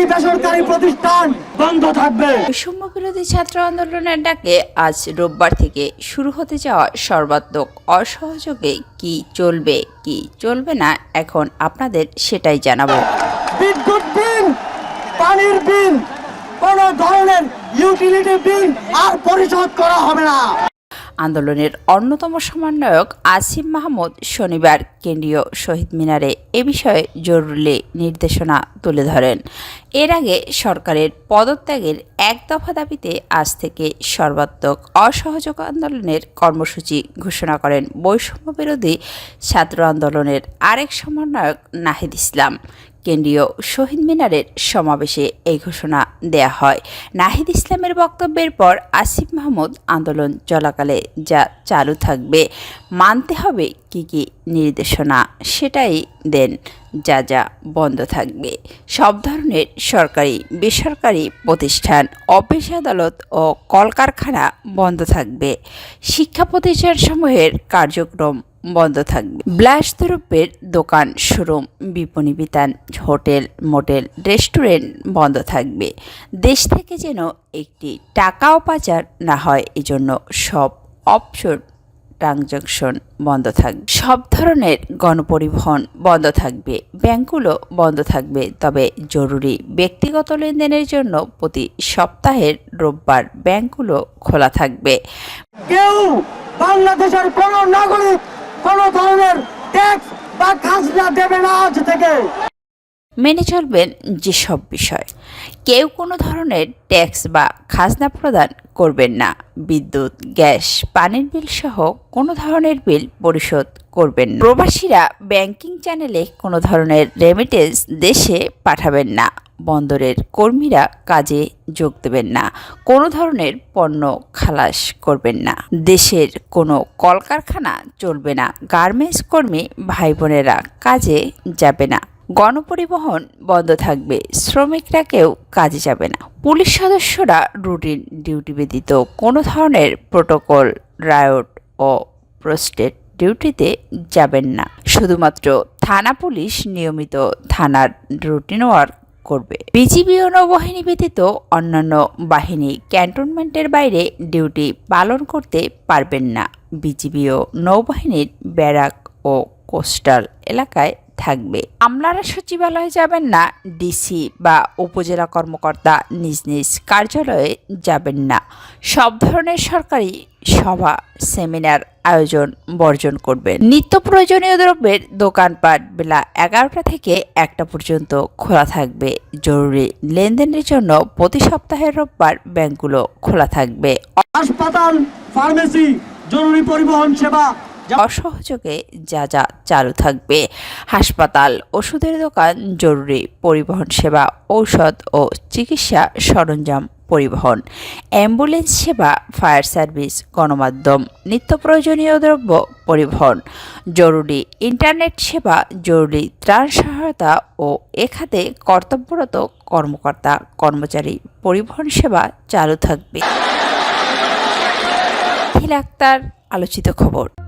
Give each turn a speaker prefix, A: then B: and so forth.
A: সরকারি বেসরকারি প্রতিষ্ঠান বন্ধ থাকবে।
B: বৈষম্য বিরোধী ছাত্র আন্দোলনের ডাকে আজ রোববার থেকে শুরু হতে যাওয়া সর্বাত্মক অসহযোগে কি চলবে কি চলবে না এখন আপনাদের সেটাই জানাব।
A: বিদ্যুৎ বিল পানির বিল কোন ধরনের ইউটিলিটি বিল আর পরিশোধ করা হবে না।
B: আন্দোলনের অন্যতম সমন্বয়ক আসিম মাহমুদ শনিবার কেন্দ্রীয় শহীদ মিনারে এ বিষয়ে জরুরি নির্দেশনা তুলে ধরেন। এর আগে সরকারের পদত্যাগের এক দফা দাবিতে আজ থেকে সর্বাত্মক অসহযোগ আন্দোলনের কর্মসূচি ঘোষণা করেন বৈষম্য বিরোধী ছাত্র আন্দোলনের আরেক সমন্বয়ক নাহিদ ইসলাম। কেন্দ্রীয় শহীদ মিনারের সমাবেশে এই ঘোষণা দেয়া হয়। নাহিদ ইসলামের বক্তব্যের পর আসিফ মাহমুদ, আন্দোলন চলাকালে যা চালু থাকবে, মানতে হবে কি কি নির্দেশনা, সেটাই দেন। যা যা বন্ধ থাকবে। সব ধরনের সরকারি, বেসরকারি প্রতিষ্ঠান, অফিস আদালত ও কলকারখানা বন্ধ থাকবে। শিক্ষা প্রতিষ্ঠানসমূহের কার্যক্রম বন্ধ থাকবে। ব্লাস দ্রব্যের দোকান শোরুম, বিপণী বিতান, হোটেল, মোটেল, রেস্টুরেন্ট বন্ধ থাকবে। দেশ থেকে যেন একটি টাকাও পাচার না হয়, এজন্য সব অপশন ট্রানজাকশন বন্ধ থাকবে। সব ধরনের গণপরিবহন বন্ধ থাকবে ব্যাংকগুলো বন্ধ থাকবে। তবে জরুরি ব্যক্তিগত লেনদেনের জন্য প্রতি সপ্তাহের রোববার ব্যাংকগুলো খোলা থাকবে।
A: কেউ বাংলাদেশের কোন নাগরিক কোন ধরনের ট্যাক্স বা খাজনা দেবে না আজ থেকে।
B: মেনে চলবেন যেসব বিষয়। কেউ কোনো ধরনের ট্যাক্স বা খাজনা প্রদান করবেন না। বিদ্যুৎ, গ্যাস, পানির বিল সহ কোনো ধরনের বিল পরিশোধ করবেন না। প্রবাসীরা ব্যাংকিং চ্যানেলে কোনো ধরনের রেমিটেন্স দেশে পাঠাবেন না। বন্দরের কর্মীরা কাজে যোগ দেবেন না। কোনো ধরনের পণ্য খালাস করবেন না। দেশের কোনো কলকারখানা চলবে না। গার্মেন্টস কর্মী ভাই বোনেরা কাজে যাবে না। গণপরিবহন বন্ধ থাকবে। শ্রমিকরা কেউ কাজে যাবে না। পুলিশ সদস্যরা রুটিন ডিউটি ব্যতীত কোনো ধরনের প্রোটোকল, রায়ট ও প্রস্টেট ডিউটিতে যাবেন না। শুধুমাত্র থানা পুলিশ নিয়মিত থানার রুটিন ওয়ার্ক করবে। বিজিবি ও নৌবাহিনী ব্যতীত অন্যান্য বাহিনী ক্যান্টনমেন্টের বাইরে ডিউটি পালন করতে পারবেন না। বিজিবি ও নৌবাহিনীর ব্যারাক ও কোস্টাল এলাকায় থাকবে। আমলারা সচিবালয়ে যাবেন না, ডিসি বা উপজেলা কর্মকর্তা নিজ নিজ কার্যালয়ে যাবেন না। সব ধরনের সরকারি সভা, সেমিনার, আয়োজন বর্জন করবেন। নিত্য প্রয়োজনীয় দ্রব্যের দোকানপাট বেলা এগারোটা থেকে একটা পর্যন্ত খোলা থাকবে। জরুরি লেনদেনের জন্য প্রতি সপ্তাহের রোববার ব্যাংকগুলো খোলা থাকবে।
A: হাসপাতাল, ফার্মেসি, জরুরি পরিবহন সেবা
B: অসহযোগে যা যা চালু থাকবে। হাসপাতাল, ওষুধের দোকান, জরুরি পরিবহন সেবা, ঔষধ ও চিকিৎসা সরঞ্জাম পরিবহন, অ্যাম্বুলেন্স সেবা, ফায়ার সার্ভিস, গণমাধ্যম, নিত্য প্রয়োজনীয় দ্রব্য পরিবহন, জরুরি ইন্টারনেট সেবা, জরুরি ত্রাণ সহায়তা ও এ খাতে কর্তব্যরত কর্মকর্তা, কর্মচারী পরিবহন সেবা চালু থাকবে। আলোচিত খবর।